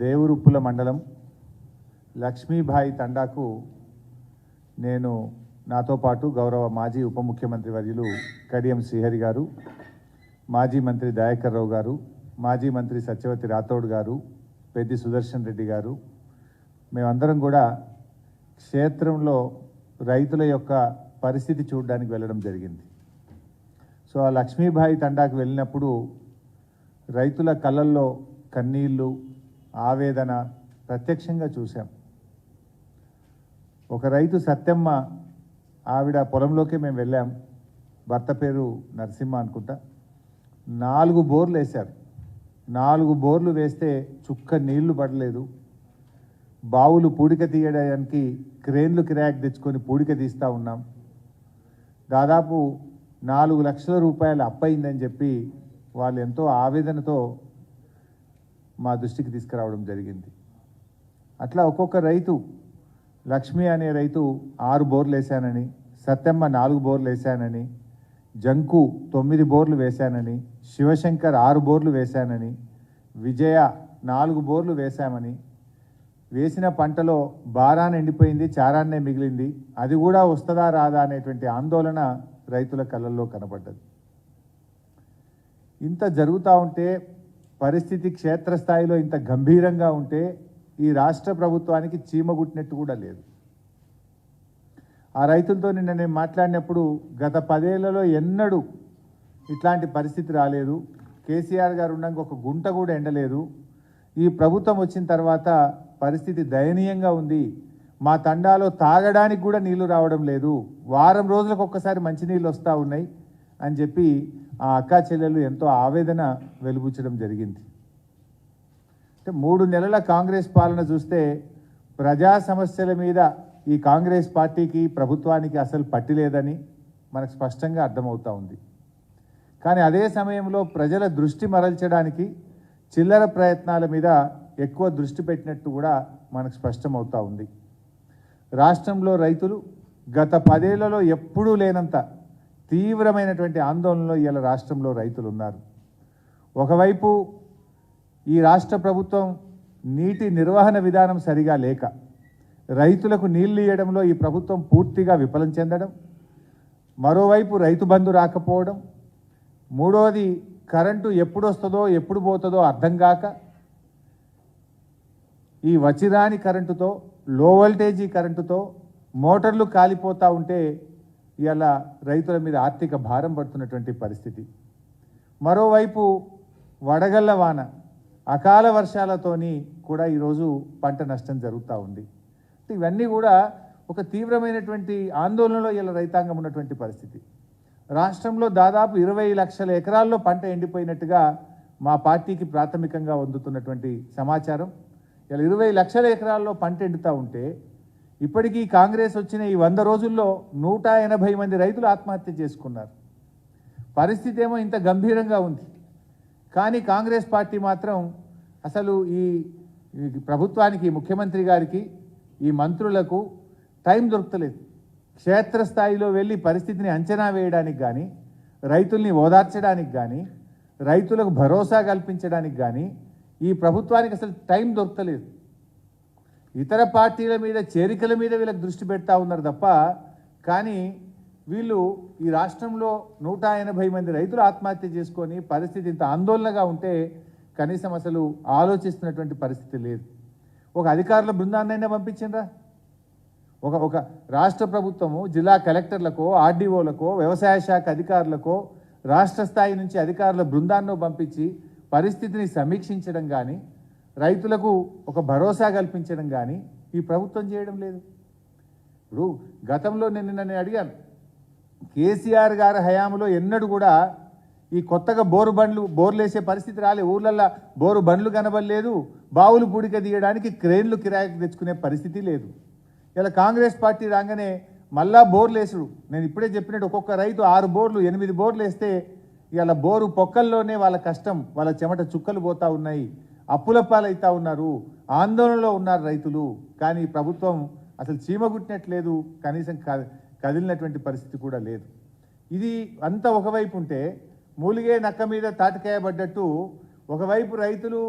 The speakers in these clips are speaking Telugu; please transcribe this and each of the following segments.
దేవురుప్పుల మండలం లక్ష్మీభాయి తండాకు నేను నాతో పాటు గౌరవ మాజీ ఉప ముఖ్యమంత్రి వర్యులు కడియం శ్రీహరి గారు మాజీ మంత్రి దయాకర్ రావు గారు మాజీ మంత్రి సత్యవతి రాథోడ్ గారు పెద్ది సుదర్శన్ రెడ్డి గారు. మేమందరం కూడా క్షేత్రంలో రైతుల యొక్క పరిస్థితి చూడడానికి వెళ్ళడం జరిగింది. సో ఆ లక్ష్మీభాయి తండాకు వెళ్ళినప్పుడు రైతుల కళ్ళల్లో కన్నీళ్ళు ఆవేదన ప్రత్యక్షంగా చూశాం. ఒక రైతు సత్యమ్మ ఆవిడ పొలంలోకి మేము వెళ్ళాం. భర్త పేరు నరసింహ అనుకుంటా. నాలుగు బోర్లు వేశారు. నాలుగు బోర్లు వేస్తే చుక్క నీళ్ళు పడలేదు. బావులు పూడిక తీయడానికి క్రేన్లు కిరాక్ తెచ్చుకొని పూడిక తీస్తూ ఉన్నాం. దాదాపు నాలుగు లక్షల రూపాయలు అప్పయిందని చెప్పి వాళ్ళు ఎంతో ఆవేదనతో మా దృష్టికి తీసుకురావడం జరిగింది. అట్లా ఒక్కొక్క రైతు లక్ష్మి అనే రైతు ఆరు బోర్లు వేశానని సత్యమ్మ నాలుగు బోర్లు వేశానని జంకు తొమ్మిది బోర్లు వేశానని శివశంకర్ ఆరు బోర్లు వేశానని విజయ నాలుగు బోర్లు వేశామని వేసిన పంటలో బారా ఎండిపోయింది చారాన్నే మిగిలింది అది కూడా వస్తుందా రాదా అనేటువంటి ఆందోళన రైతుల కళ్ళల్లో కనబడ్డది ఇంత జరుగుతూ ఉంటే పరిస్థితి క్షేత్రస్థాయిలో ఇంత గంభీరంగా ఉంటే ఈ రాష్ట్ర ప్రభుత్వానికి చీమ గుట్టినట్టు కూడా లేదు. ఆ రైతులతో నిన్న నేను మాట్లాడినప్పుడు గత పదేళ్ళలో ఎన్నడూ ఇట్లాంటి పరిస్థితి రాలేదు. కేసీఆర్ గారు ఉండగా ఒక గుంట కూడా ఎండలేదు. ఈ ప్రభుత్వం వచ్చిన తర్వాత పరిస్థితి దయనీయంగా ఉంది. మా తండాలో తాగడానికి కూడా నీళ్ళు రావడం లేదు. వారం రోజులకు ఒక్కసారి మంచినీళ్ళు వస్తూ ఉన్నాయి అని చెప్పి ఆ అక్కా చెల్లెలు ఎంతో ఆవేదన వెలుబుచ్చడం జరిగింది. అంటే మూడు నెలల కాంగ్రెస్ పాలన చూస్తే ప్రజా సమస్యల మీద ఈ కాంగ్రెస్ పార్టీకి ప్రభుత్వానికి అసలు పట్టి లేదని మనకు స్పష్టంగా అర్థమవుతూ ఉంది. కానీ అదే సమయంలో ప్రజల దృష్టి మరల్చడానికి చిల్లర ప్రయత్నాల మీద ఎక్కువ దృష్టి పెట్టినట్టు కూడా మనకు స్పష్టమవుతూ ఉంది. రాష్ట్రంలో రైతులు గత పదేళ్ళలో ఎప్పుడూ లేనంత తీవ్రమైనటువంటి ఆందోళనలో ఇవాళ రాష్ట్రంలో రైతులు ఉన్నారు. ఒకవైపు ఈ రాష్ట్ర ప్రభుత్వం నీటి నిర్వహణ విధానం సరిగా లేక రైతులకు నీళ్ళు ఇవ్వడంలో ఈ ప్రభుత్వం పూర్తిగా విఫలం చెందడం మరోవైపు రైతు బంధు రాకపోవడం మూడోది కరెంటు ఎప్పుడు వస్తుందో ఎప్పుడు పోతుందో అర్థం కాక ఈ వచ్చిరాని కరెంటుతో లో వోల్టేజీ కరెంటుతో మోటార్లు కాలిపోతూ ఉంటే ఇవాళ రైతుల మీద ఆర్థిక భారం పడుతున్నటువంటి పరిస్థితి. మరోవైపు వడగళ్ళ వాన అకాల వర్షాలతోని కూడా ఈరోజు పంట నష్టం జరుగుతూ ఉంది. ఇవన్నీ కూడా ఒక తీవ్రమైనటువంటి ఆందోళనలో ఇలా రైతాంగం ఉన్నటువంటి పరిస్థితి. రాష్ట్రంలో దాదాపు ఇరవై లక్షల ఎకరాల్లో పంట ఎండిపోయినట్టుగా మా పార్టీకి ప్రాథమికంగా అందుతున్నటువంటి సమాచారం. ఇలా ఇరవై లక్షల ఎకరాల్లో పంట ఎండుతూ ఉంటే ఇప్పటికీ కాంగ్రెస్ వచ్చిన ఈ వంద రోజుల్లో నూట ఎనభై మంది రైతులు ఆత్మహత్య చేసుకున్నారు. పరిస్థితి ఏమో ఇంత గంభీరంగా ఉంది. కానీ కాంగ్రెస్ పార్టీ మాత్రం అసలు ఈ ఈ ప్రభుత్వానికి ముఖ్యమంత్రి గారికి ఈ మంత్రులకు టైం దొరకలేదు క్షేత్రస్థాయిలో వెళ్ళి పరిస్థితిని అంచనా వేయడానికి కానీ రైతుల్ని ఓదార్చడానికి కానీ రైతులకు భరోసా కల్పించడానికి కానీ ఈ ప్రభుత్వానికి అసలు టైం దొరకలేదు ఇతర పార్టీల మీద చేరికల మీద వీళ్ళకి దృష్టి పెడతా ఉన్నారు తప్ప కానీ వీళ్ళు ఈ రాష్ట్రంలో నూట ఎనభై మంది రైతులు ఆత్మహత్య చేసుకొని పరిస్థితి ఇంత ఆందోళనగా ఉంటే కనీసం అసలు ఆలోచిస్తున్నటువంటి పరిస్థితి లేదు. ఒక అధికారుల బృందాన్నైనా పంపించిండ్రా? ఒక ఒక రాష్ట్ర ప్రభుత్వము జిల్లా కలెక్టర్లకో ఆర్డీఓలకో వ్యవసాయ శాఖ అధికారులకో రాష్ట్ర స్థాయి నుంచి అధికారుల బృందాన్నో పంపించి పరిస్థితిని సమీక్షించడం కానీ రైతులకు ఒక భరోసా కల్పించడం కానీ ఈ ప్రభుత్వం చేయడం లేదు. ఇప్పుడు గతంలో నేను నిన్న నేను అడిగాను. కేసీఆర్ గారి హయాంలో ఎన్నడూ కూడా ఈ కొత్తగా బోరు బండ్లు బోర్లు వేసే పరిస్థితి రాలే. ఊర్లల్లో బోరు బండ్లు కనబడలేదు. బావులు పూడిక తీయడానికి క్రేన్లు కిరాయికి తెచ్చుకునే పరిస్థితి లేదు. ఇలా కాంగ్రెస్ పార్టీ రాగానే మళ్ళా బోర్లు వేసుడు. నేను ఇప్పుడే చెప్పినట్టు ఒక్కొక్క రైతు ఆరు బోర్లు ఎనిమిది బోర్లు వేస్తే ఇలా బోరు పొక్కల్లోనే వాళ్ళ కష్టం వాళ్ళ చెమట చుక్కలు పోతూ ఉన్నాయి. అప్పుల పాలైతా ఉన్నారు ఆందోళనలో ఉన్నారు రైతులు. కానీ ప్రభుత్వం అసలు చీమగుట్టినట్లేదు కనీసం కదిలినటువంటి పరిస్థితి కూడా లేదు. ఇది అంత ఒకవైపు ఉంటే మూలిగే నక్క మీద తాటికాయ పడ్డట్టు ఒకవైపు రైతులు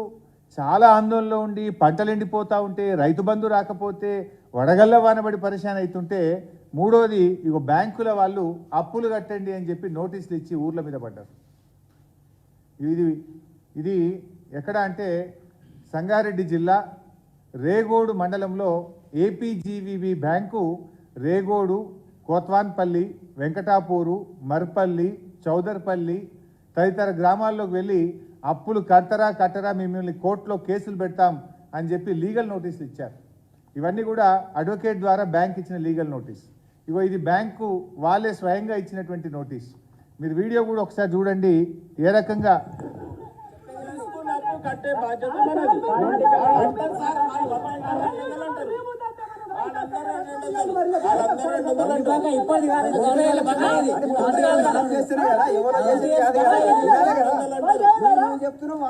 చాలా ఆందోళనలో ఉండి పంటలు ఎండిపోతూ ఉంటే రైతు బంధు రాకపోతే వడగళ్ళ వానబడి పరిశాన్ అవుతుంటే మూడోది ఇగో బ్యాంకుల వాళ్ళు అప్పులు కట్టండి అని చెప్పి నోటీసులు ఇచ్చి ఊర్ల మీద పడ్డారు. ఇది ఇది ఎక్కడ అంటే సంగారెడ్డి జిల్లా రేగోడు మండలంలో ఏపీజీవీబీ బ్యాంకు రేగోడు కోత్వాన్పల్లి వెంకటాపూరు మర్పల్లి చౌదర్పల్లి తదితర గ్రామాల్లోకి వెళ్ళి అప్పులు కట్టరా కట్టరా మిమ్మల్ని కోర్టులో కేసులు పెడతాం అని చెప్పి లీగల్ నోటీసులు ఇచ్చారు. ఇవన్నీ కూడా అడ్వకేట్ ద్వారా బ్యాంక్ ఇచ్చిన లీగల్ నోటీస్. ఇగో ఇది బ్యాంకు వాళ్ళే స్వయంగా ఇచ్చినటువంటి నోటీస్. మీరు వీడియో కూడా ఒకసారి చూడండి. ఏ రకంగా కట్టే బాధ్యత మనది. వాళ్ళు అంటారు సార్, వాళ్ళు కాదు, చెప్తున్నారు?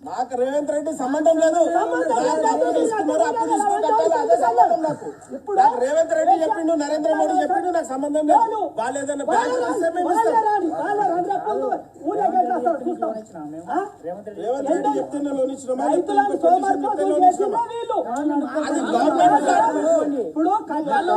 నాకు రేవంత్ రెడ్డి సంబంధం లేదు నాకు రేవంత్ రెడ్డి చెప్పిండు నరేంద్ర మోడీ చెప్పిండు నాకు సంబంధం లేదు వాళ్ళు ఏదైనా రేవంత్ రెడ్డి చెప్తున్నా లోన్ ఇచ్చినామా. ఇప్పుడు కళ్ళల్లో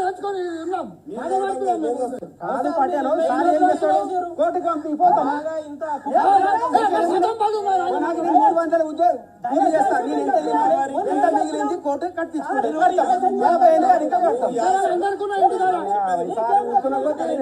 ఇగో రికవరీ రికవరీ కాదు పట్టాను సార్ ఏం చేస్తాడు కోర్టుకు పంపి పోతాం నాకు నేను మూడు వందల ఉద్యోగం కూలి చేస్తా నేను ఎంత తినాలి ఎంత మిగిలింది కోర్టు కట్టించుకుంటాను కడతాం. యాభై ఏళ్ళు అది ఇంకా కడతాం సార్ ఊరుకున్న కొద్దీ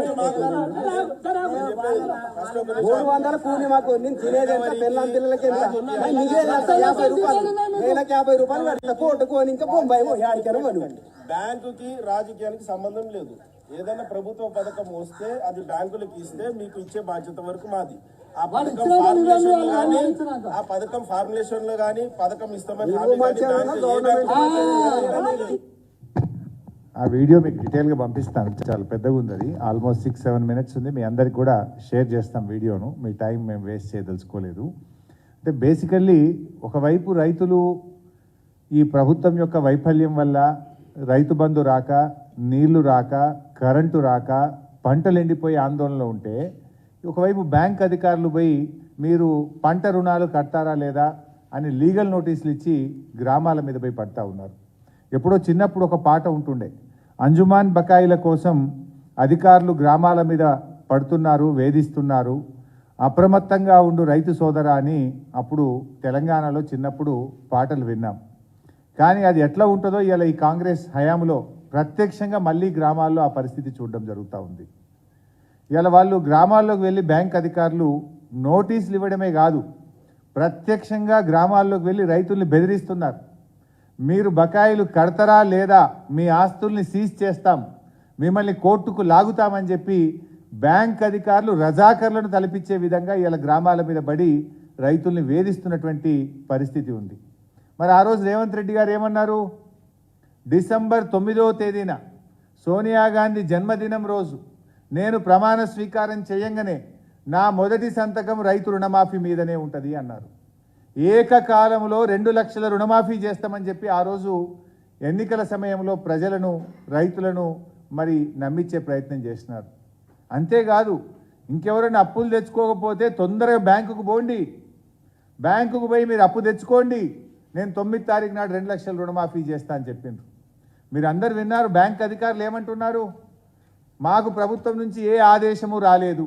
మూడు వందల కూలి మాకు నేను తినేది ఎంత పిల్లల పిల్లలకి ఎంత యాభై రూపాయలు నెలకు యాభై రూపాయలు కడతా కోర్టు కొని ఇంకా బొంబాయి పోయి ఆడికని కొని బ్యాంకుకి రాజకీయానికి సంబంధం లేదు. ఏదైనా ప్రభుత్వ పథకం వస్తే అది బ్యాంకులకు ఇస్తే మీకు ఇచ్చే బాధ్యత వరకు మాది. ఆ పథకం ఫార్ములేషన్లో కానీ ఆ పథకం ఫార్ములేషన్లో కానీ పథకం ఇస్తామని ఆ వీడియో మీకు డీటెయిల్గా పంపిస్తాను. చాలా పెద్దగా ఉంది అది. ఆల్మోస్ట్ సిక్స్ సెవెన్ మినిట్స్ ఉంది. మీ అందరికి కూడా షేర్ చేస్తాం వీడియోను. మీ టైం మేము వేస్ట్ చేయదలుచుకోలేదు. అంటే బేసికల్లీ ఒకవైపు రైతులు ఈ ప్రభుత్వం యొక్క వైఫల్యం వల్ల రైతు బంధు రాక నీళ్ళు రాక కరెంటు రాక పంటలు ఎండిపోయి ఆందోళనలో ఉంటే ఒకవైపు బ్యాంక్ అధికారులు పోయి మీరు పంట రుణాలు కడతారా లేదా అని లీగల్ నోటీసులు ఇచ్చి గ్రామాల మీద పోయి పడతా ఉన్నారు. ఎప్పుడో చిన్నప్పుడు ఒక పాట ఉంటుండే అంజుమాన్ బకాయిల కోసం అధికారులు గ్రామాల మీద పడుతున్నారు వేధిస్తున్నారు అప్రమత్తంగా ఉండు రైతు సోదరా అని అప్పుడు తెలంగాణలో చిన్నప్పుడు పాటలు విన్నాం. కానీ అది ఎట్లా ఉంటుందో ఇలా ఈ కాంగ్రెస్ హయాంలో ప్రత్యక్షంగా మళ్ళీ గ్రామాల్లో ఆ పరిస్థితి చూడడం జరుగుతూ ఉంది. ఇలా వాళ్ళు గ్రామాల్లోకి వెళ్ళి బ్యాంక్ అధికారులు నోటీసులు ఇవ్వడమే కాదు ప్రత్యక్షంగా గ్రామాల్లోకి వెళ్ళి రైతుల్ని బెదిరిస్తున్నారు. మీరు బకాయిలు కడతారా లేదా మీ ఆస్తుల్ని సీజ్ చేస్తాం మిమ్మల్ని కోర్టుకు లాగుతామని చెప్పి బ్యాంక్ అధికారులు రజాకర్లను తలపించే విధంగా ఇలా గ్రామాల మీద పడి రైతుల్ని వేధిస్తున్నటువంటి పరిస్థితి ఉంది. మరి ఆ రోజు రేవంత్ రెడ్డి గారు ఏమన్నారు? డిసెంబర్ తొమ్మిదవ తేదీన సోనియా గాంధీ జన్మదినం రోజు నేను ప్రమాణ స్వీకారం చేయంగానే నా మొదటి సంతకం రైతు రుణమాఫీ మీదనే ఉంటుంది అన్నారు. ఏకకాలంలో రెండు లక్షల రుణమాఫీ చేస్తామని చెప్పి ఆ రోజు ఎన్నికల సమయంలో ప్రజలను రైతులను మరి నమ్మించే ప్రయత్నం చేసినారు. అంతేకాదు ఇంకెవరైనా అప్పులు తెచ్చుకోకపోతే తొందరగా బ్యాంకుకు పోండి. బ్యాంకుకు పోయి మీరు అప్పు తెచ్చుకోండి. నేను తొమ్మిది తారీఖు నాడు రెండు లక్షల రుణమాఫీ చేస్తా అని చెప్పిండ్రు. మీరు అందరు విన్నారు బ్యాంక్ అధికారులు ఏమంటున్నారు? మాకు ప్రభుత్వం నుంచి ఏ ఆదేశము రాలేదు.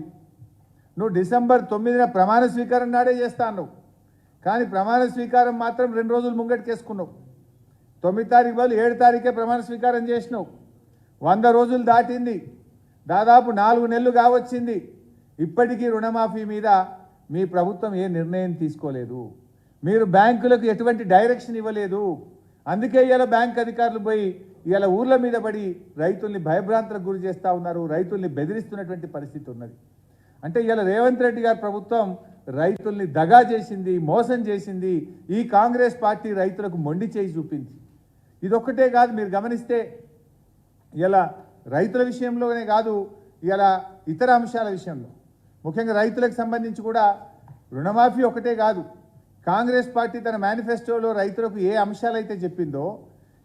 నువ్వు డిసెంబర్ తొమ్మిదిన ప్రమాణ స్వీకారం నాడే చేస్తాను కానీ ప్రమాణ స్వీకారం మాత్రం రెండు రోజులు ముంగటికేసుకున్నావు. తొమ్మిది తారీఖు బదులు ఏడు తారీఖే ప్రమాణ స్వీకారం చేసినావు. వంద రోజులు దాటింది. దాదాపు నాలుగు నెలలు కావచ్చింది. ఇప్పటికీ రుణమాఫీ మీద మీ ప్రభుత్వం ఏ నిర్ణయం తీసుకోలేదు. మీరు బ్యాంకులకు ఎటువంటి డైరెక్షన్ ఇవ్వలేదు. అందుకే ఇలా బ్యాంక్ అధికారులు పోయి ఇలా ఊర్ల మీద పడి రైతుల్ని భయభ్రాంతులకు గురి చేస్తూ ఉన్నారు రైతుల్ని బెదిరిస్తున్నటువంటి పరిస్థితి ఉన్నది. అంటే ఇలా రేవంత్ రెడ్డి గారి ప్రభుత్వం రైతుల్ని దగా చేసింది మోసం చేసింది ఈ కాంగ్రెస్ పార్టీ రైతులకు మొండి చేయి చూపింది. ఇదొక్కటే కాదు మీరు గమనిస్తే ఇలా రైతుల విషయంలోనే కాదు ఇలా ఇతర అంశాల విషయంలో. ముఖ్యంగా రైతులకు సంబంధించి కూడా రుణమాఫీ ఒకటే కాదు కాంగ్రెస్ పార్టీ తన మేనిఫెస్టోలో రైతులకు ఏ అంశాలైతే చెప్పిందో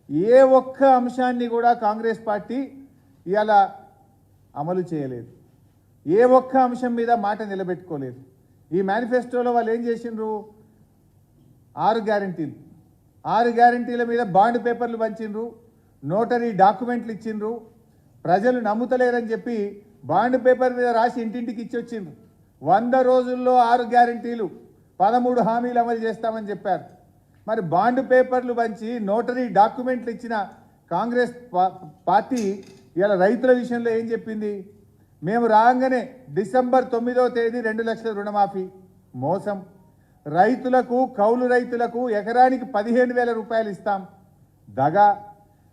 ఏ ఒక్క అంశాన్ని కూడా కాంగ్రెస్ పార్టీ ఇవాళ అమలు చేయలేదు. ఏ ఒక్క అంశం మీద మాట నిలబెట్టుకోలేదు. ఈ మేనిఫెస్టోలో వాళ్ళు ఏం చేసిండ్రు? ఆరు గ్యారంటీలు. ఆరు గ్యారంటీల మీద బాండ్ పేపర్లు పంచిండ్రు నోటరీ డాక్యుమెంట్లు ఇచ్చిండ్రు ప్రజలు నమ్ముతలేరని చెప్పి బాండ్ పేపర్ మీద రాసి ఇంటింటికి ఇచ్చి వచ్చిండ్రు వంద రోజుల్లో ఆరు గ్యారంటీలు. పదమూడు హామీలు అమలు చేస్తామని చెప్పారు. మరి బాండ్ పేపర్లు పంచి నోటరీ డాక్యుమెంట్లు ఇచ్చిన కాంగ్రెస్ పార్టీ ఇలా రైతుల విషయంలో ఏం చెప్పింది? మేము రాగానే డిసెంబర్ తొమ్మిదో తేదీ రెండు లక్షల రుణమాఫీ. మోసం. రైతులకు కౌలు రైతులకు ఎకరానికి పదిహేను వేల రూపాయలు ఇస్తాం. దగ.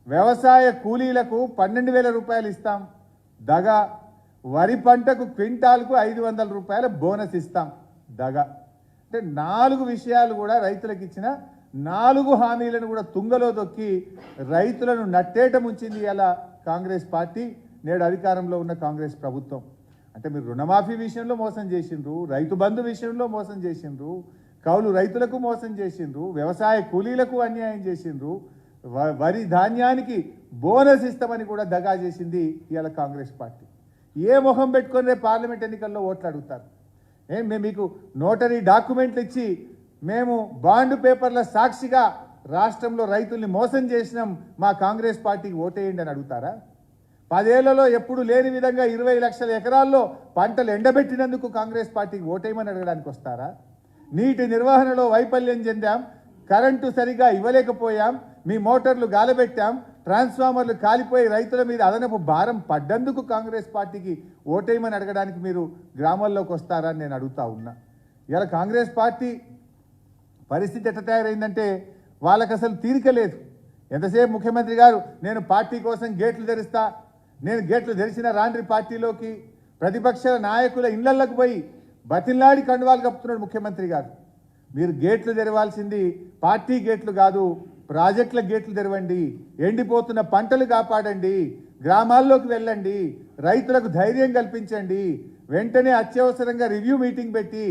వ్యవసాయ కూలీలకు పన్నెండు వేల రూపాయలు ఇస్తాం. దగ. వరి పంటకు క్వింటాల్కు ఐదు వందల రూపాయల బోనస్ ఇస్తాం. దగా. అంటే నాలుగు విషయాలు కూడా రైతులకు ఇచ్చిన నాలుగు హామీలను కూడా తుంగలో దొక్కి రైతులను నట్టేట ముంచింది ఇలా కాంగ్రెస్ పార్టీ నేడు అధికారంలో ఉన్న కాంగ్రెస్ ప్రభుత్వం. అంటే మీరు రుణమాఫీ విషయంలో మోసం చేసిండ్రు రైతు బంధు విషయంలో మోసం చేసిండ్రు కౌలు రైతులకు మోసం చేసిండ్రు వ్యవసాయ కూలీలకు అన్యాయం చేసిండ్రు వ- వరి ధాన్యానికి బోనస్ ఇస్తామని కూడా దగా చేసింది ఇవాళ కాంగ్రెస్ పార్టీ. ఏ మొహం పెట్టుకొని పార్లమెంట్ ఎన్నికల్లో ఓట్లు అడుగుతారు? ఏం మేము మీకు నోటరీ డాక్యుమెంట్లు ఇచ్చి మేము బాండ్ పేపర్ల సాక్షిగా రాష్ట్రంలో రైతుల్ని మోసం చేసినాం మా కాంగ్రెస్ పార్టీకి ఓటేయండి అని అడుగుతారా? పదేళ్ళలో ఎప్పుడు లేని విధంగా ఇరవై లక్షల ఎకరాల్లో పంటలు ఎండబెట్టినందుకు కాంగ్రెస్ పార్టీకి ఓటేయమని అడగడానికి వస్తారా? నీటి నిర్వహణలో వైఫల్యం చెందాం కరెంటు సరిగా ఇవ్వలేకపోయాం మీ మోటార్లు గాలబెట్టాం ట్రాన్స్ఫార్మర్లు కాలిపోయి రైతుల మీద అదనపు భారం పడ్డందుకు కాంగ్రెస్ పార్టీకి ఓటేయమని అడగడానికి మీరు గ్రామాల్లోకి వస్తారని నేను అడుగుతా ఉన్నా. ఇలా కాంగ్రెస్ పార్టీ పరిస్థితి ఎట్ట తయారైందంటే వాళ్ళకి అసలు తీరిక లేదు. ఎంతసేపు ముఖ్యమంత్రి గారు నేను పార్టీ కోసం గేట్లు తెరుస్తా నేను గేట్లు తెరిచిన రాండ్రి పార్టీలోకి ప్రతిపక్ష నాయకుల ఇళ్ళలోకి పోయి బతిల్లాడి కండువాలు కప్పుతున్నాడు ముఖ్యమంత్రి గారు. మీరు గేట్లు తెరవాల్సింది పార్టీ గేట్లు కాదు ప్రాజెక్టుల గేట్లు తెరవండి ఎండిపోతున్న పంటలు కాపాడండి గ్రామాల్లోకి వెళ్ళండి రైతులకు ధైర్యం కల్పించండి. వెంటనే అత్యవసరంగా రివ్యూ మీటింగ్ పెట్టి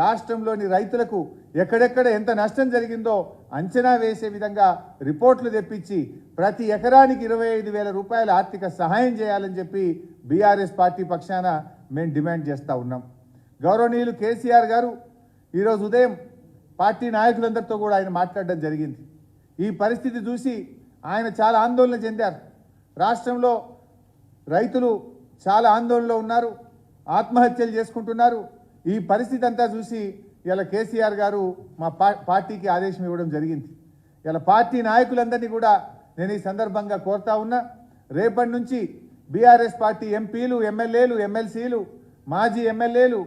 రాష్ట్రంలోని రైతులకు ఎక్కడెక్కడ ఎంత నష్టం జరిగిందో అంచనా వేసే విధంగా రిపోర్ట్లు తెప్పించి ప్రతి ఎకరానికి ఇరవై ఐదు వేల రూపాయల ఆర్థిక సహాయం చేయాలని చెప్పి బీఆర్ఎస్ పార్టీ పక్షాన మేము డిమాండ్ చేస్తూ ఉన్నాం. గౌరవనీయులు కేసీఆర్ గారు ఈరోజు ఉదయం పార్టీ నాయకులందరితో కూడా ఆయన మాట్లాడడం జరిగింది. ఈ పరిస్థితి చూసి ఆయన చాలా ఆందోళన చెందారు. రాష్ట్రంలో రైతులు చాలా ఆందోళనలో ఉన్నారు ఆత్మహత్యలు చేసుకుంటున్నారు. ఈ పరిస్థితి అంతా చూసి ఇలా కేసీఆర్ గారు మా పార్టీకి ఆదేశం ఇవ్వడం జరిగింది. ఇలా పార్టీ నాయకులందరినీ కూడా నేను ఈ సందర్భంగా కోరుతా ఉన్నా రేపటి నుంచి బీఆర్ఎస్ పార్టీ ఎంపీలు ఎమ్మెల్యేలు ఎమ్మెల్సీలు మాజీ ఎమ్మెల్యేలు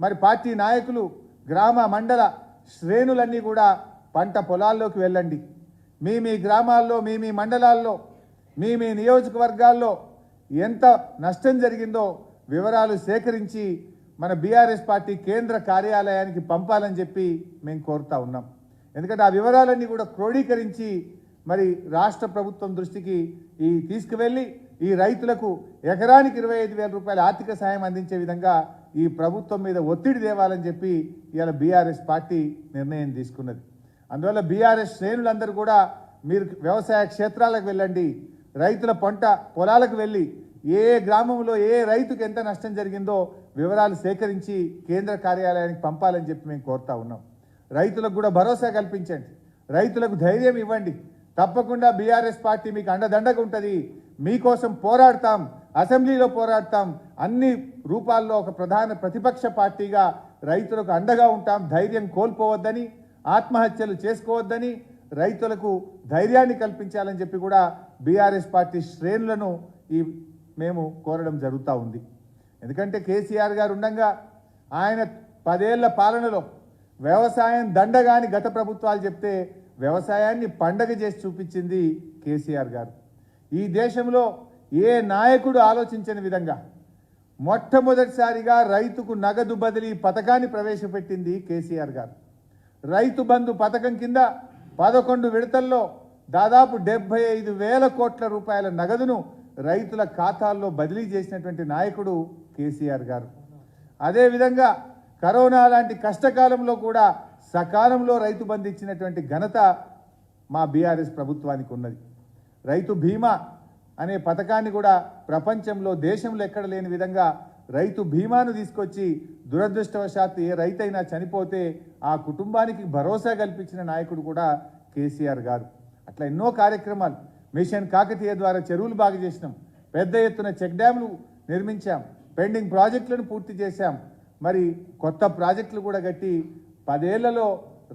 మరి పార్టీ నాయకులు గ్రామ మండల శ్రేణులన్నీ కూడా పంట పొలాల్లోకి వెళ్ళండి. మీ మీ గ్రామాల్లో మీ మీ మండలాల్లో మీ మీ నియోజకవర్గాల్లో ఎంత నష్టం జరిగిందో వివరాలు సేకరించి మన బీఆర్ఎస్ పార్టీ కేంద్ర కార్యాలయానికి పంపాలని చెప్పి మేము కోరుతా ఉన్నాం. ఎందుకంటే ఆ వివరాలన్నీ కూడా క్రోడీకరించి మరి రాష్ట్ర ప్రభుత్వం దృష్టికి ఈ తీసుకువెళ్ళి ఈ రైతులకు ఎకరానికి ఇరవై ఐదు వేల రూపాయల ఆర్థిక సాయం అందించే విధంగా ఈ ప్రభుత్వం మీద ఒత్తిడి తేవాలని చెప్పి ఇవాళ బీఆర్ఎస్ పార్టీ నిర్ణయం తీసుకున్నది. అందువల్ల బీఆర్ఎస్ శ్రేణులందరూ కూడా మీరు వ్యవసాయ క్షేత్రాలకు వెళ్ళండి రైతుల పంట పొలాలకు వెళ్ళి ఏ గ్రామంలో ఏ రైతుకు ఎంత నష్టం జరిగిందో వివరాలు సేకరించి కేంద్ర కార్యాలయానికి పంపాలని చెప్పి మేము కోరుతా ఉన్నాం. రైతులకు కూడా భరోసా కల్పించండి రైతులకు ధైర్యం ఇవ్వండి. తప్పకుండా బీఆర్ఎస్ పార్టీ మీకు అండదండగా ఉంటుంది. మీకోసం పోరాడతాం అసెంబ్లీలో పోరాడతాం. అన్ని రూపాల్లో ఒక ప్రధాన ప్రతిపక్ష పార్టీగా రైతులకు అండగా ఉంటాం. ధైర్యం కోల్పోవద్దని ఆత్మహత్యలు చేసుకోవద్దని రైతులకు ధైర్యాన్ని కల్పించాలని చెప్పి కూడా బీఆర్ఎస్ పార్టీ శ్రేణులను ఈ మేము కోరడం జరుగుతూ ఉంది. ఎందుకంటే కేసీఆర్ గారు ఉండగా ఆయన పదేళ్ళ పాలనలో వ్యవసాయం దండగాని గత ప్రభుత్వాలు చెప్తే వ్యవసాయాన్ని పండగ చేసి చూపించింది కేసీఆర్ గారు. ఈ దేశంలో ఏ నాయకుడు ఆలోచించని విధంగా మొట్టమొదటిసారిగా రైతుకు నగదు బదిలీ పథకాన్ని ప్రవేశపెట్టింది కేసీఆర్ గారు. రైతు బంధు పథకం కింద పదకొండు విడతల్లో దాదాపు డెబ్బై ఐదు వేల కోట్ల రూపాయల నగదును రైతుల ఖాతాల్లో బదిలీ చేసినటువంటి నాయకుడు కేసీఆర్ గారు. అదేవిధంగా కరోనా లాంటి కష్టకాలంలో కూడా సకాలంలో రైతు బంధు ఇచ్చినటువంటి ఘనత మా బీఆర్ఎస్ ప్రభుత్వానికి ఉన్నది. రైతు బీమా అనే పథకాన్ని కూడా ప్రపంచంలో దేశంలో ఎక్కడ లేని విధంగా రైతు బీమాను తీసుకొచ్చి దురదృష్టవశాత్తు ఏ రైతైనా చనిపోతే ఆ కుటుంబానికి భరోసా కల్పించిన నాయకుడు కూడా కేసీఆర్ గారు. అట్లా ఎన్నో కార్యక్రమాలు. మిషన్ కాకతీయ ద్వారా చెరువులు బాగు చేసినాం. పెద్ద ఎత్తున చెక్ డ్యాములు నిర్మించాం. పెండింగ్ ప్రాజెక్టులను పూర్తి చేశాం. మరి కొత్త ప్రాజెక్టులు కూడా కట్టి పదేళ్ళలో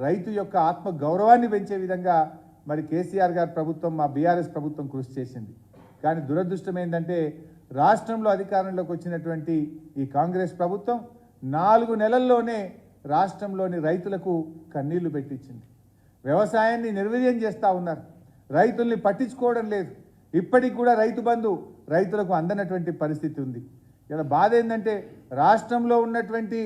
రైతు యొక్క ఆత్మ గౌరవాన్ని పెంచే విధంగా మరి కేసీఆర్ గారి ప్రభుత్వం మా బీఆర్ఎస్ ప్రభుత్వం కృషి చేసింది. కానీ దురదృష్టం ఏంటంటే రాష్ట్రంలో అధికారంలోకి వచ్చినటువంటి ఈ కాంగ్రెస్ ప్రభుత్వం నాలుగు నెలల్లోనే రాష్ట్రంలోని రైతులకు కన్నీళ్ళు పెట్టించింది. వ్యవసాయాన్ని నిర్వీర్యం చేస్తూ ఉన్నారు. రైతుల్ని పట్టించుకోవడం లేదు. ఇప్పటికి కూడా రైతు బంధు రైతులకు అందనటువంటి పరిస్థితి ఉంది. ఇలా బాధ ఏంటంటే రాష్ట్రంలో ఉన్నటువంటి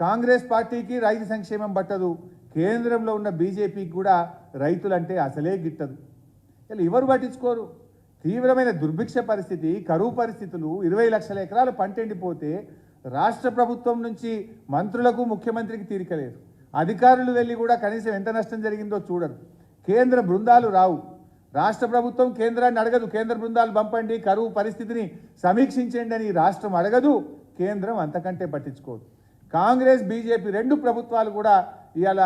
కాంగ్రెస్ పార్టీకి రైతు సంక్షేమం పట్టదు. కేంద్రంలో ఉన్న బీజేపీకి కూడా రైతులంటే అసలే గిట్టదు. ఇలా ఎవరు పట్టించుకోరు? తీవ్రమైన దుర్భిక్ష పరిస్థితి కరువు పరిస్థితులు ఇరవై లక్షల ఎకరాలు పంట ఎండిపోతే రాష్ట్ర ప్రభుత్వం నుంచి మంత్రులకు ముఖ్యమంత్రికి తీరికలేదు. అధికారులు వెళ్ళి కూడా కనీసం ఎంత నష్టం జరిగిందో చూడరు. కేంద్ర బృందాలు రావు. రాష్ట్ర ప్రభుత్వం కేంద్రాన్ని అడగదు. కేంద్ర బృందాలు పంపండి కరువు పరిస్థితిని సమీక్షించండి అని రాష్ట్రం అడగదు. కేంద్రం అంతకంటే పట్టించుకోదు. కాంగ్రెస్ బీజేపీ రెండు ప్రభుత్వాలు కూడా ఇవాళ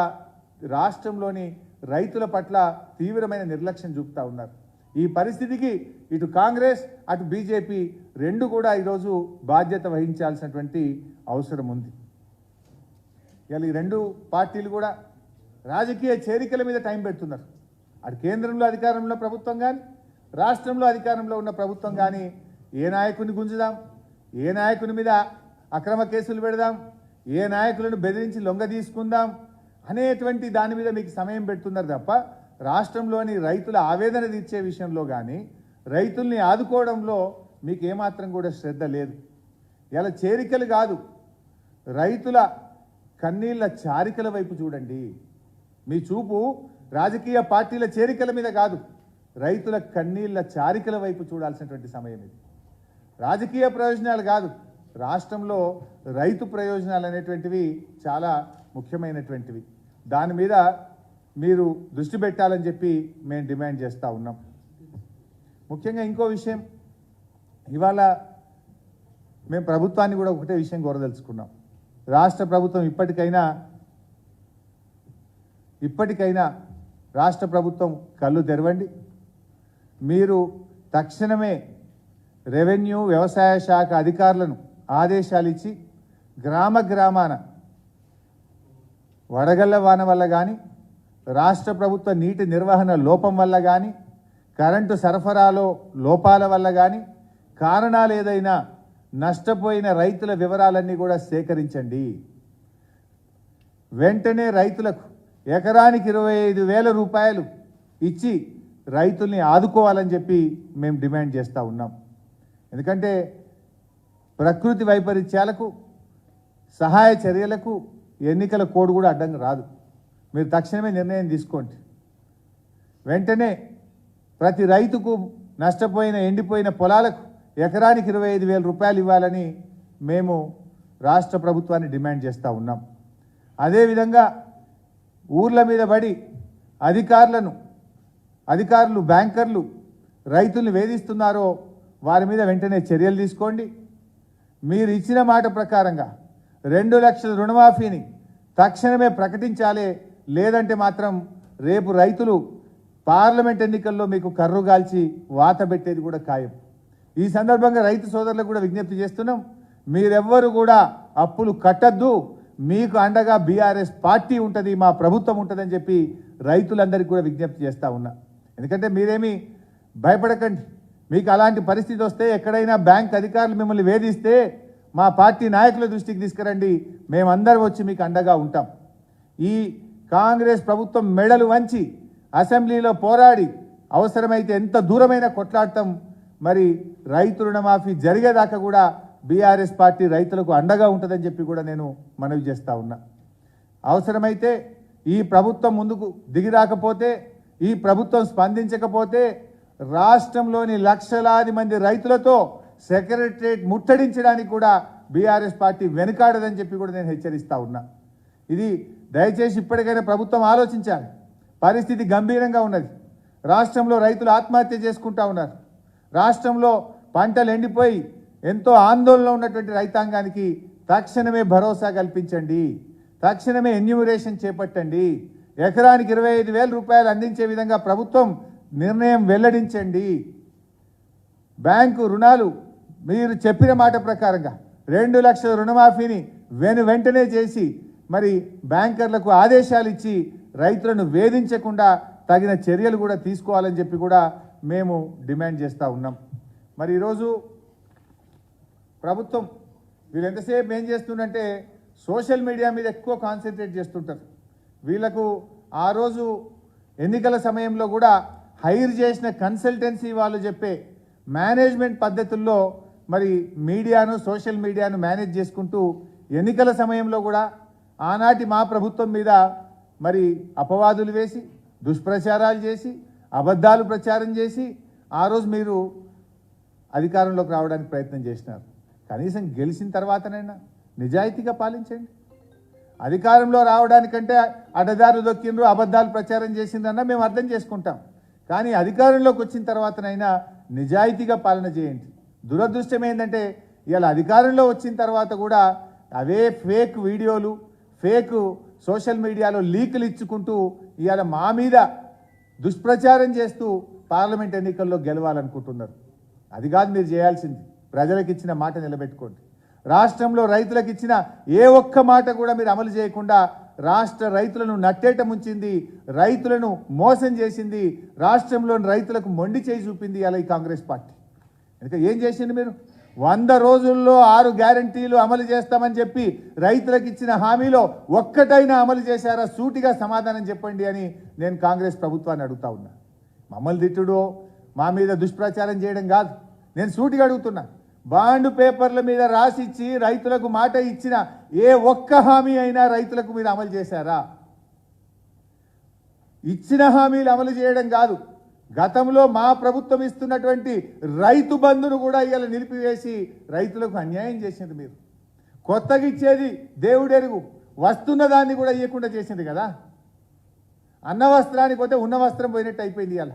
రాష్ట్రంలోని రైతుల పట్ల తీవ్రమైన నిర్లక్ష్యం చూపుతా ఉన్నారు. ఈ పరిస్థితికి ఇటు కాంగ్రెస్ అటు బీజేపీ రెండు కూడా ఈరోజు బాధ్యత వహించాల్సినటువంటి అవసరం ఉంది. ఇవాళ ఈ రెండు పార్టీలు కూడా రాజకీయ చేరికల మీద టైం పెడుతున్నారు. అటు కేంద్రంలో అధికారంలో ప్రభుత్వం కానీ రాష్ట్రంలో అధికారంలో ఉన్న ప్రభుత్వం కానీ ఏ నాయకుని గుంజుదాం ఏ నాయకుని మీద అక్రమ కేసులు పెడదాం ఏ నాయకులను బెదిరించి లొంగ తీసుకుందాం అనేటువంటి దాని మీద మీకు సమయం పెడుతున్నారు తప్ప రాష్ట్రంలోని రైతుల ఆవేదన తీర్చే విషయంలో కానీ రైతుల్ని ఆదుకోవడంలో మీకు ఏమాత్రం కూడా శ్రద్ధ లేదు. ఇలా చేరికలు కాదు. రైతుల కన్నీళ్ళ చారికల వైపు చూడండి. మీ చూపు రాజకీయ పార్టీల చేరికల మీద కాదు రైతుల కన్నీళ్ళ చారికల వైపు చూడాల్సినటువంటి సమయం ఇది. రాజకీయ ప్రయోజనాలు కాదు రాష్ట్రంలో రైతు ప్రయోజనాలు అనేటువంటివి చాలా ముఖ్యమైనటువంటివి. దాని మీద మీరు దృష్టి పెట్టాలని చెప్పి మేము డిమాండ్ చేస్తూ ఉన్నాం. ముఖ్యంగా ఇంకో విషయం ఇవాళ మేము ప్రభుత్వాన్ని కూడా ఒకటే విషయం కోరదలుచుకున్నాం. రాష్ట్ర ప్రభుత్వం ఇప్పటికైనా ఇప్పటికైనా రాష్ట్ర ప్రభుత్వం కళ్ళు తెరవండి. మీరు తక్షణమే రెవెన్యూ వ్యవసాయ శాఖ అధికారులను ఆదేశాలు ఇచ్చి గ్రామ గ్రామాన వడగళ్ళ వాన వల్ల కానీ రాష్ట్ర ప్రభుత్వ నీటి నిర్వహణ లోపం వల్ల కానీ కరెంటు సరఫరాలో లోపాల వల్ల కానీ కారణాలు ఏదైనా నష్టపోయిన రైతుల వివరాలన్నీ కూడా సేకరించండి. వెంటనే రైతులకు ఎకరానికి ఇరవై ఐదు వేల రూపాయలు ఇచ్చి రైతుల్ని ఆదుకోవాలని చెప్పి మేము డిమాండ్ చేస్తూ ఉన్నాం. ఎందుకంటే ప్రకృతి వైపరీత్యాలకు సహాయ చర్యలకు ఎన్నికల కోడ్ కూడా అడ్డంగా రాదు. మీరు తక్షణమే నిర్ణయం తీసుకోండి. వెంటనే ప్రతి రైతుకు నష్టపోయిన ఎండిపోయిన పొలాలకు ఎకరానికి ఇరవై ఐదు వేల రూపాయలు ఇవ్వాలని మేము రాష్ట్ర ప్రభుత్వాన్ని డిమాండ్ చేస్తూ ఉన్నాం. అదేవిధంగా ఊర్ల మీద పడి అధికారులను అధికారులు బ్యాంకర్లు రైతుల్ని వేధిస్తున్నారో వారి మీద వెంటనే చర్యలు తీసుకోండి. మీరు ఇచ్చిన మాట ప్రకారంగా రెండు లక్షల రుణమాఫీని తక్షణమే ప్రకటించాలి లేదంటే మాత్రం రేపు రైతులు పార్లమెంట్ ఎన్నికల్లో మీకు కర్రు గాల్చి వాత పెట్టేది కూడా ఖాయం. ఈ సందర్భంగా రైతు సోదరులకు కూడా విజ్ఞప్తి చేస్తున్నాం మీరెవ్వరు కూడా అప్పులు కట్టద్దు మీకు అండగా బీఆర్ఎస్ పార్టీ ఉంటుంది మా ప్రభుత్వం ఉంటుందని చెప్పి రైతులందరికీ కూడా విజ్ఞప్తి చేస్తూ ఉన్నా. ఎందుకంటే మీరేమీ భయపడకండి. మీకు అలాంటి పరిస్థితి వస్తే ఎక్కడైనా బ్యాంక్ అధికారులు మిమ్మల్ని వేధిస్తే మా పార్టీ నాయకుల దృష్టికి తీసుకురండి మేమందరం వచ్చి మీకు అండగా ఉంటాం. ఈ కాంగ్రెస్ ప్రభుత్వం మెడలు వంచి అసెంబ్లీలో పోరాడి అవసరమైతే ఎంత దూరమైన కొట్లాడటం మరి రైతు రుణమాఫీ జరిగేదాకా కూడా బీఆర్ఎస్ పార్టీ రైతులకు అండగా ఉంటుందని చెప్పి కూడా నేను మనవి చేస్తూ ఉన్నా. అవసరమైతే ఈ ప్రభుత్వం ముందుకు దిగిరాకపోతే ఈ ప్రభుత్వం స్పందించకపోతే రాష్ట్రంలోని లక్షలాది మంది రైతులతో సెక్రటరేట్ ముట్టడించడానికి కూడా బీఆర్ఎస్ పార్టీ వెనుకాడదని చెప్పి కూడా నేను హెచ్చరిస్తూ ఉన్నా. ఇది దయచేసి ఇప్పటికైనా ప్రభుత్వం ఆలోచించాలి. పరిస్థితి గంభీరంగా ఉన్నది. రాష్ట్రంలో రైతులు ఆత్మహత్య చేసుకుంటా ఉన్నారు. రాష్ట్రంలో పంటలు ఎండిపోయి ఎంతో ఆందోళనలో ఉన్నటువంటి రైతాంగానికి తక్షణమే భరోసా కల్పించండి. తక్షణమే ఎన్యూమరేషన్ చేపట్టండి. ఎకరానికి ఇరవై ఐదు వేల రూపాయలు అందించే విధంగా ప్రభుత్వం నిర్ణయం వెల్లడించండి. బ్యాంకు రుణాలు మీరు చెప్పిన మాట ప్రకారంగా రెండు లక్షల రుణమాఫీని వెను వెంటనే చేసి మరి బ్యాంకర్లకు ఆదేశాలు ఇచ్చి రైతులను వేధించకుండా తగిన చర్యలు కూడా తీసుకోవాలని చెప్పి కూడా మేము డిమాండ్ చేస్తూ ఉన్నాం. మరి ఈరోజు ప్రభుత్వం వీళ్ళు ఎంతసేపు ఏం చేస్తుందంటే సోషల్ మీడియా మీద ఎక్కువ కాన్సన్ట్రేట్ చేస్తుంటారు. వీళ్ళకు ఆ రోజు ఎన్నికల సమయంలో కూడా హైర్ చేసిన కన్సల్టెన్సీ వాళ్ళు చెప్పే మేనేజ్మెంట్ పద్ధతుల్లో మరి మీడియాను సోషల్ మీడియాను మేనేజ్ చేసుకుంటూ ఎన్నికల సమయంలో కూడా ఆనాటి మా ప్రభుత్వం మీద మరి అపవాదులు వేసి దుష్ప్రచారాలు చేసి అబద్ధాలు ప్రచారం చేసి ఆ రోజు మీరు అధికారంలోకి రావడానికి ప్రయత్నం చేసినారు. కనీసం గెలిచిన తర్వాతనైనా నిజాయితీగా పాలించండి. అధికారంలో రావడానికంటే అడ్డదారు దొక్కిండ్రు అబద్ధాలు ప్రచారం చేసిందన్నా మేము అర్థం చేసుకుంటాం. కానీ అధికారంలోకి వచ్చిన తర్వాతనైనా నిజాయితీగా పాలన చేయండి. దురదృష్టం ఏంటంటే ఇవాళ అధికారంలో వచ్చిన తర్వాత కూడా అవే ఫేక్ వీడియోలు ఫేక్ సోషల్ మీడియాలో లీకులు ఇచ్చుకుంటూ ఇవాళ మా మీద దుష్ప్రచారం చేస్తూ పార్లమెంట్ ఎన్నికల్లో గెలవాలనుకుంటున్నారు. అది కాదు మీరు చేయాల్సింది. ప్రజలకు ఇచ్చిన మాట నిలబెట్టుకోండి. రాష్ట్రంలో రైతులకు ఇచ్చిన ఏ ఒక్క మాట కూడా మీరు అమలు చేయకుండా రాష్ట్ర రైతులను నట్టేట ముంచింది రైతులను మోసం చేసింది రాష్ట్రంలోని రైతులకు మొండి చేయి చూపింది అలా ఈ కాంగ్రెస్ పార్టీ. ఇంకా ఏం చేసింది మీరు? వంద రోజుల్లో ఆరు గ్యారంటీలు అమలు చేస్తామని చెప్పి రైతులకు ఇచ్చిన హామీలో ఒక్కటైనా అమలు చేశారా? సూటిగా సమాధానం చెప్పండి అని నేను కాంగ్రెస్ ప్రభుత్వాన్ని అడుగుతా ఉన్నా. మమ్మల్ని తిట్టుడు మా మీద దుష్ప్రచారం చేయడం కాదు. నేను సూటిగా అడుగుతున్నా. బాండ్ పేపర్ల మీద రాసిచ్చి రైతులకు మాట ఇచ్చిన ఏ ఒక్క హామీ అయినా రైతులకు మీరు అమలు చేశారా? ఇచ్చిన హామీలు అమలు చేయడం కాదు. గతంలో మా ప్రభుత్వం ఇస్తున్నటువంటి రైతు బంధును కూడా ఇవాళ నిలిపివేసి రైతులకు అన్యాయం చేసింది మీరు. కొత్తగా ఇచ్చేది దేవుడెరుగు వస్తున్న దాన్ని కూడా ఇవ్వకుండా చేసింది కదా. అన్న వస్త్రానికి పోతే ఉన్న వస్త్రం పోయినట్టు అయిపోయింది ఇవాళ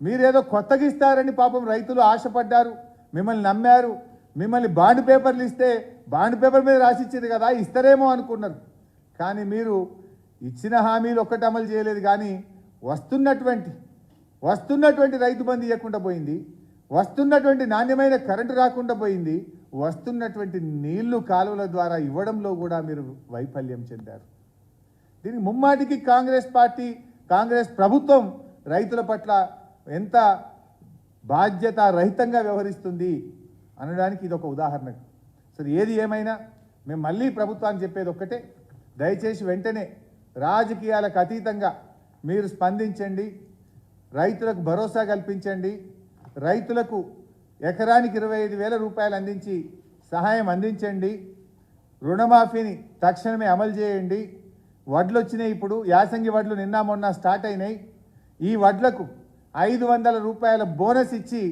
మీరేదో కొత్తగా ఇస్తారని పాపం రైతులు ఆశపడ్డారు. మిమ్మల్ని నమ్మారు. మిమ్మల్ని బాండ్ పేపర్లు ఇస్తే బాండ్ పేపర్ మీద రాసిచ్చింది కదా ఇస్తారేమో అనుకున్నారు. కానీ మీరు ఇచ్చిన హామీలు ఒక్కటి అమలు చేయలేదు కానీ వస్తున్నటువంటి వస్తున్నటువంటి రైతు బంధు ఇవ్వకుండా పోయింది వస్తున్నటువంటి నాణ్యమైన కరెంటు రాకుండా పోయింది వస్తున్నటువంటి నీళ్ళు కాలువల ద్వారా ఇవ్వడంలో కూడా మీరు వైఫల్యం చెందారు. దీనికి ముమ్మాటికి కాంగ్రెస్ పార్టీ కాంగ్రెస్ ప్రభుత్వం రైతుల పట్ల ఎంత బాధ్యత రహితంగా వ్యవహరిస్తుంది అనడానికి ఇది ఒక ఉదాహరణ. సరే ఏది ఏమైనా మేము మళ్ళీ ప్రభుత్వానికి చెప్పేది ఒక్కటే దయచేసి వెంటనే రాజకీయాలకు అతీతంగా మీరు స్పందించండి. రైతులకు భరోసా కల్పించండి. రైతులకు ఎకరానికి ఇరవై ఐదు వేల రూపాయలు అందించి సహాయం అందించండి. రుణమాఫీని తక్షణమే అమలు చేయండి. వడ్లు వచ్చినాయి ఇప్పుడు యాసంగి వడ్లు నిన్న మొన్న స్టార్ట్ అయినాయి ఈ వడ్లకు ఐదు వందల రూపాయల బోనస్ ఇచ్చి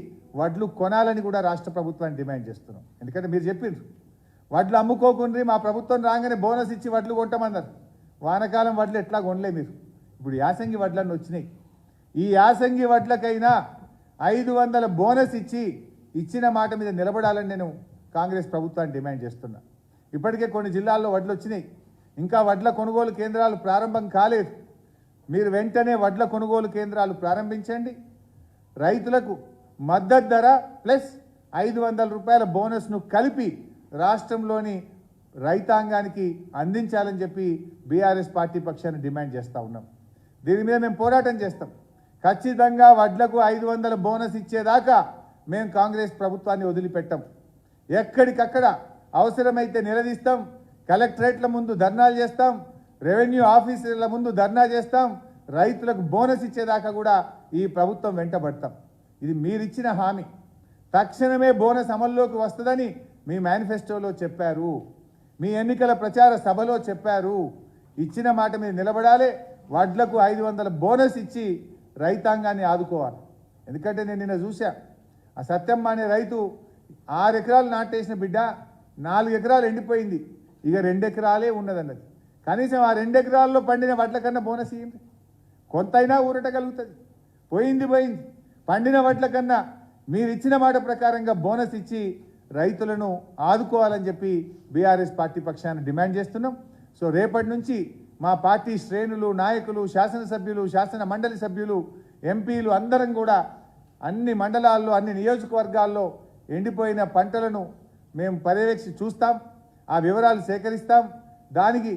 వడ్లు కొనాలని కూడా రాష్ట్ర ప్రభుత్వాన్ని డిమాండ్ చేస్తున్నాం. ఎందుకంటే మీరు చెప్పిండ్రు వడ్లు అమ్ముకోకుండ్రి మా ప్రభుత్వం రాగానే బోనస్ ఇచ్చి వడ్లు కొట్టమన్నారు. వానకాలం వడ్లు ఎట్లా కొనలే మీరు? ఇప్పుడు యాసంగి వడ్లన్నీ వచ్చినాయి ఈ యాసంగి వడ్లకైనా ఐదు వందల బోనస్ ఇచ్చి ఇచ్చిన మాట మీద నిలబడాలని నేను కాంగ్రెస్ ప్రభుత్వాన్ని డిమాండ్ చేస్తున్నా. ఇప్పటికే కొన్ని జిల్లాల్లో వడ్లు వచ్చినాయి. ఇంకా వడ్ల కొనుగోలు కేంద్రాలు ప్రారంభం కాలేదు. మీరు వెంటనే వడ్ల కొనుగోలు కేంద్రాలు ప్రారంభించండి. రైతులకు మద్దతు ధర ప్లస్ ఐదు వందల రూపాయల బోనస్ను కలిపి రాష్ట్రంలోని రైతాంగానికి అందించాలని చెప్పి బీఆర్ఎస్ పార్టీ పక్షాన్ని డిమాండ్ చేస్తూ ఉన్నాం. దీని మీద మేము పోరాటం చేస్తాం. ఖచ్చితంగా వడ్లకు ఐదు వందల బోనస్ ఇచ్చేదాకా మేము కాంగ్రెస్ ప్రభుత్వాన్ని వదిలిపెట్టాం. ఎక్కడికక్కడ అవసరమైతే నిలదీస్తాం కలెక్టరేట్ల ముందు ధర్నాలు చేస్తాం రెవెన్యూ ఆఫీసర్ల ముందు ధర్నా చేస్తాం రైతులకు బోనస్ ఇచ్చేదాకా కూడా ఈ ప్రభుత్వం వెంటబడతాం. ఇది మీరిచ్చిన హామీ. తక్షణమే బోనస్ అమల్లోకి వస్తుందని మీ మేనిఫెస్టోలో చెప్పారు. మీ ఎన్నికల ప్రచార సభలో చెప్పారు. ఇచ్చిన మాట మీద నిలబడాలి వడ్లకు ఐదు వందల బోనస్ ఇచ్చి రైతాంగాన్ని ఆదుకోవాలి. ఎందుకంటే నేను నిన్న చూశా ఆ సత్యమ్మ అనే రైతు ఆరు ఎకరాలు నాటేసిన బిడ్డ నాలుగు ఎకరాలు ఎండిపోయింది. ఇక రెండు ఎకరాలే ఉన్నదన్నది. కనీసం ఆ రెండు ఎకరాల్లో పండిన వడ్ల కన్నా బోనస్ ఇయ్యండి. కొంతైనా ఊరట కలుగుతుంది. పోయింది పోయింది. పండిన వడ్ల కన్నా మీరు ఇచ్చిన మాట ప్రకారంగా బోనస్ ఇచ్చి రైతులను ఆదుకోవాలని చెప్పి బీఆర్ఎస్ పార్టీ పక్షాన్ని డిమాండ్ చేస్తున్నాం. సో రేపటి నుంచి మా పార్టీ శ్రేణులు నాయకులు శాసనసభ్యులు శాసన మండలి సభ్యులు ఎంపీలు అందరం కూడా అన్ని మండలాల్లో అన్ని నియోజకవర్గాల్లో ఎండిపోయిన పంటలను మేము పర్యవేక్షి చూస్తాం ఆ వివరాలు సేకరిస్తాం. దానికి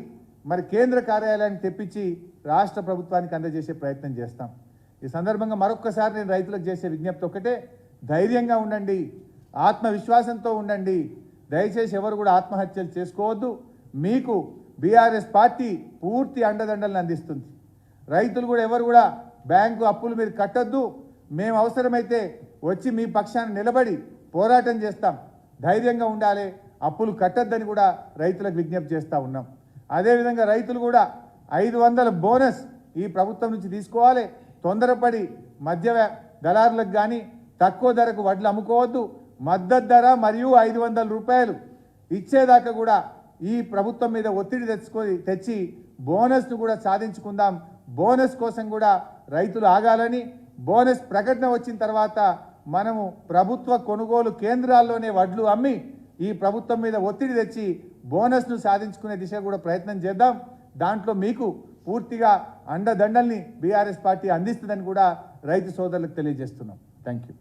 మరి కేంద్ర కార్యాలయాన్ని తెప్పించి రాష్ట్ర ప్రభుత్వానికి అందజేసే ప్రయత్నం చేస్తాం. ఈ సందర్భంగా మరొక్కసారి నేను రైతులకు చేసే విజ్ఞప్తి ఒకటే ధైర్యంగా ఉండండి ఆత్మవిశ్వాసంతో ఉండండి. దయచేసి ఎవరు కూడా ఆత్మహత్యలు చేసుకోవద్దు. మీకు బీఆర్ఎస్ పార్టీ పూర్తి అండదండలను అందిస్తుంది. రైతులు కూడా ఎవరు కూడా బ్యాంకు అప్పులు మీరు కట్టొద్దు. మేము అవసరమైతే వచ్చి మీ పక్షాన్ని నిలబడి పోరాటం చేస్తాం. ధైర్యంగా ఉండాలి. అప్పులు కట్టొద్దని కూడా రైతులకు విజ్ఞప్తి చేస్తూ ఉన్నాం. అదేవిధంగా రైతులు కూడా ఐదు వందల బోనస్ ఈ ప్రభుత్వం నుంచి తీసుకోవాలి. తొందరపడి మధ్య దళారులకు కానీ తక్కువ ధరకు వడ్లు అమ్ముకోవద్దు. మద్దతు ధర మరియు ఐదు వందల రూపాయలు ఇచ్చేదాకా కూడా ఈ ప్రభుత్వం మీద ఒత్తిడి తెచ్చుకొని తెచ్చి బోనస్ను కూడా సాధించుకుందాం. బోనస్ కోసం కూడా రైతులు ఆగాలని బోనస్ ప్రకటన వచ్చిన తర్వాత మనము ప్రభుత్వ కొనుగోలు కేంద్రాల్లోనే వడ్లు అమ్మి ఈ ప్రభుత్వం మీద ఒత్తిడి తెచ్చి బోనస్ను సాధించుకునే దిశ కూడా ప్రయత్నం చేద్దాం. దాంట్లో మీకు పూర్తిగా అండదండల్ని బీఆర్ఎస్ పార్టీ అందిస్తుందని కూడా రైతు సోదరులకు తెలియజేస్తున్నాం. Thank you